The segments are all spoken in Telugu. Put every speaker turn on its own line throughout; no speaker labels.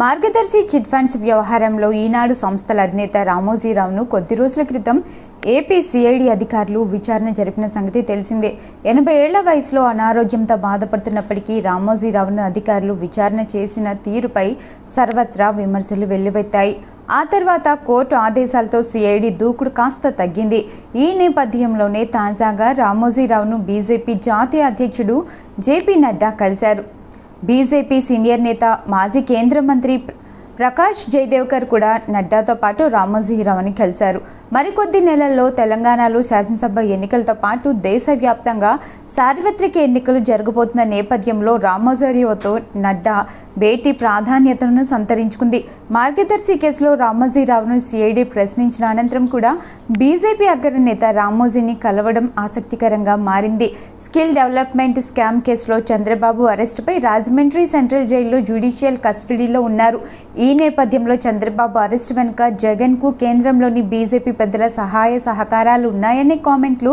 మార్గదర్శి చిట్ ఫండ్స్ వ్యవహారంలో ఈనాడు సంస్థల అధినేత రామోజీరావును కొద్ది రోజుల క్రితం ఏపీ సిఐడి అధికారులు విచారణ జరిపిన సంగతి తెలిసిందే. ఎనభై ఏళ్ళ వయసులో అనారోగ్యంతో బాధపడుతున్నప్పటికీ రామోజీరావును అధికారులు విచారణ చేసిన తీరుపై సర్వత్రా విమర్శలు వెల్లువెత్తాయి. ఆ తర్వాత కోర్టు ఆదేశాలతో సిఐడి దూకుడు కాస్త తగ్గింది. ఈ నేపథ్యంలోనే తాజాగా రామోజీరావును బీజేపీ జాతీయ అధ్యక్షుడు జేపీ నడ్డా కలిశారు. బీజేపీ సీనియర్ నేత మాజీ కేంద్ర మంత్రి ప్రకాష్ జయదేవ్కర్ కూడా నడ్డాతో పాటు రామోజీరావుని కలిశారు. మరికొద్ది నెలల్లో తెలంగాణలో శాసనసభ ఎన్నికలతో పాటు దేశవ్యాప్తంగా సార్వత్రిక ఎన్నికలు జరగబోతున్న నేపథ్యంలో రామోజీరావుతో నడ్డా భేటీ ప్రాధాన్యతను సంతరించుకుంది. మార్గదర్శి కేసులో రామోజీరావును సిఐడి ప్రశ్నించిన అనంతరం కూడా బీజేపీ అగ్రనేత రామోజీని కలవడం ఆసక్తికరంగా మారింది. స్కిల్ డెవలప్మెంట్ స్కామ్ కేసులో చంద్రబాబు అరెస్టుపై రాజమండ్రి సెంట్రల్ జైల్లో జ్యుడిషియల్ కస్టడీలో ఉన్నారు. ఈ ఈ నేపథ్యంలో చంద్రబాబు అరెస్ట్ వెనుక జగన్కు కేంద్రంలోని బీజేపీ పెద్దల సహాయ సహకారాలు ఉన్నాయనే కామెంట్లు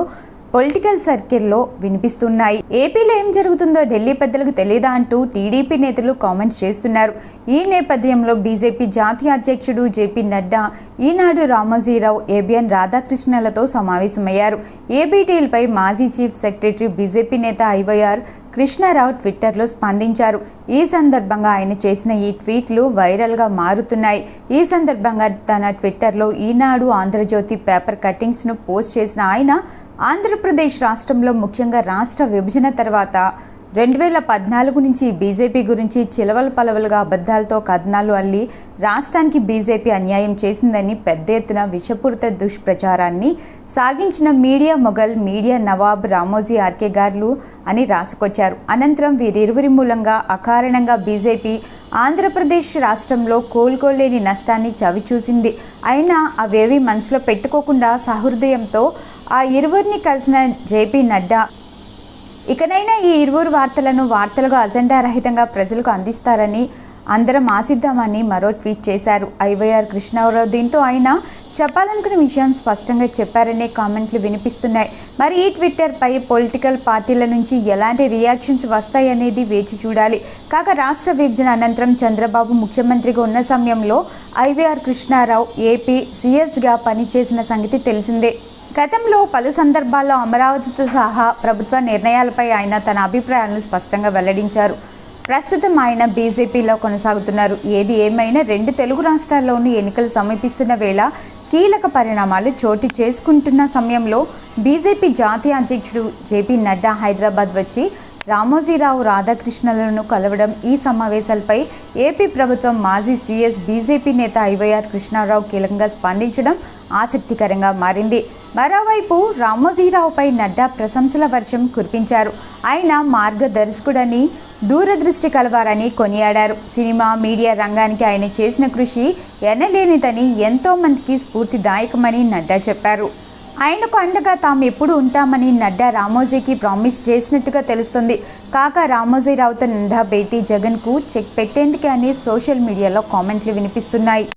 పొలిటికల్ సర్కిల్లో వినిపిస్తున్నాయి. ఏపీలో ఏం జరుగుతుందో ఢిల్లీ పెద్దలకు తెలియదా అంటూ టీడీపీ నేతలు కామెంట్స్ చేస్తున్నారు. ఈ నేపథ్యంలో బీజేపీ జాతీయ అధ్యక్షుడు జేపీ నడ్డా ఈనాడు రామోజీరావు ఏబిఎన్ రాధాకృష్ణలతో సమావేశమయ్యారు. ఏబీటీలపై మాజీ చీఫ్ సెక్రటరీ బీజేపీ నేత ఐవైఆర్ కృష్ణారావు ట్విట్టర్లో స్పందించారు. ఈ సందర్భంగా ఆయన చేసిన ఈ ట్వీట్లు వైరల్గా మారుతున్నాయి. ఈ సందర్భంగా తన ట్విట్టర్లో ఈనాడు ఆంధ్రజ్యోతి పేపర్ కట్టింగ్స్ను పోస్ట్ చేసిన ఆయన ఆంధ్రప్రదేశ్ రాష్ట్రంలో ముఖ్యంగా రాష్ట్ర విభజన తర్వాత రెండు వేల పద్నాలుగు నుంచి బీజేపీ గురించి చిలవల పలవలుగా అబద్ధాలతో కథనాలు అల్లి రాష్ట్రానికి బీజేపీ అన్యాయం చేసిందని పెద్ద ఎత్తున విషపూరిత దుష్ప్రచారాన్ని సాగించిన మీడియా మొఘల్ మీడియా నవాబ్ రామోజీ ఆర్కే గార్లు అని రాసుకొచ్చారు. అనంతరం వీరిరువురి మూలంగా అకారణంగా బీజేపీ ఆంధ్రప్రదేశ్ రాష్ట్రంలో కోలుకోలేని నష్టాన్ని చవిచూసింది. అయినా అవేవి మనసులో పెట్టుకోకుండా సహృదయంతో ఆ ఇరువురిని కలిసిన జేపీ నడ్డా ఇకనైనా ఈ ఇరువురు వార్తలను వార్తలుగా అజెండా రహితంగా ప్రజలకు అందిస్తారని అందరం ఆశిద్దామని మరో ట్వీట్ చేశారు. ఐవైఆర్ కృష్ణారావు దీంతో ఆయన చెప్పాలనుకున్న విషయం స్పష్టంగా చెప్పారనే కామెంట్లు వినిపిస్తున్నాయి. మరి ఈ ట్విట్టర్పై పొలిటికల్ పార్టీల నుంచి ఎలాంటి రియాక్షన్స్ వస్తాయనేది వేచి చూడాలి. కాగా రాష్ట్ర విభజన అనంతరం చంద్రబాబు ముఖ్యమంత్రిగా ఉన్న సమయంలో ఐవీఆర్ కృష్ణారావు ఏపీ సిఎస్గా పనిచేసిన సంగతి తెలిసిందే. గతంలో పలు సందర్భాల్లో అమరావతితో సహా ప్రభుత్వ నిర్ణయాలపై ఆయన తన అభిప్రాయాలను స్పష్టంగా వెల్లడించారు. ప్రస్తుతం ఆయన బీజేపీలో కొనసాగుతున్నారు. ఏది ఏమైనా రెండు తెలుగు రాష్ట్రాల్లోనూ ఎన్నికలు సమీపిస్తున్న వేళ కీలక పరిణామాలు చోటు చేసుకుంటున్న సమయంలో బీజేపీ జాతీయ అధ్యక్షుడు జేపీ నడ్డా హైదరాబాద్ వచ్చి రామోజీరావు రాధాకృష్ణలను కలవడం ఈ సమావేశాలపై ఏపీ ప్రభుత్వం మాజీ సీఎస్ బీజేపీ నేత ఐవైఆర్ కృష్ణారావు కీలకంగా స్పందించడం ఆసక్తికరంగా మారింది. మరోవైపు రామోజీరావుపై నడ్డా ప్రశంసల వర్షం కురిపించారు. ఆయన మార్గదర్శకుడని దూరదృష్టి కలవారని కొనియాడారు. సినిమా మీడియా రంగానికి ఆయన చేసిన కృషి ఎనలేనిదని ఎంతోమందికి స్ఫూర్తిదాయకమని నడ్డా చెప్పారు. ఆయనకు అండగా తాము ఎప్పుడు ఉంటామని నడ్డా రామోజీకి ప్రామిస్ చేసినట్టుగా తెలుస్తుంది. కాగా రామోజీరావుతో నడ్డా భేటీ జగన్కు చెక్ పెట్టేందుకే అని సోషల్ మీడియాలో కామెంట్లు వినిపిస్తున్నాయి.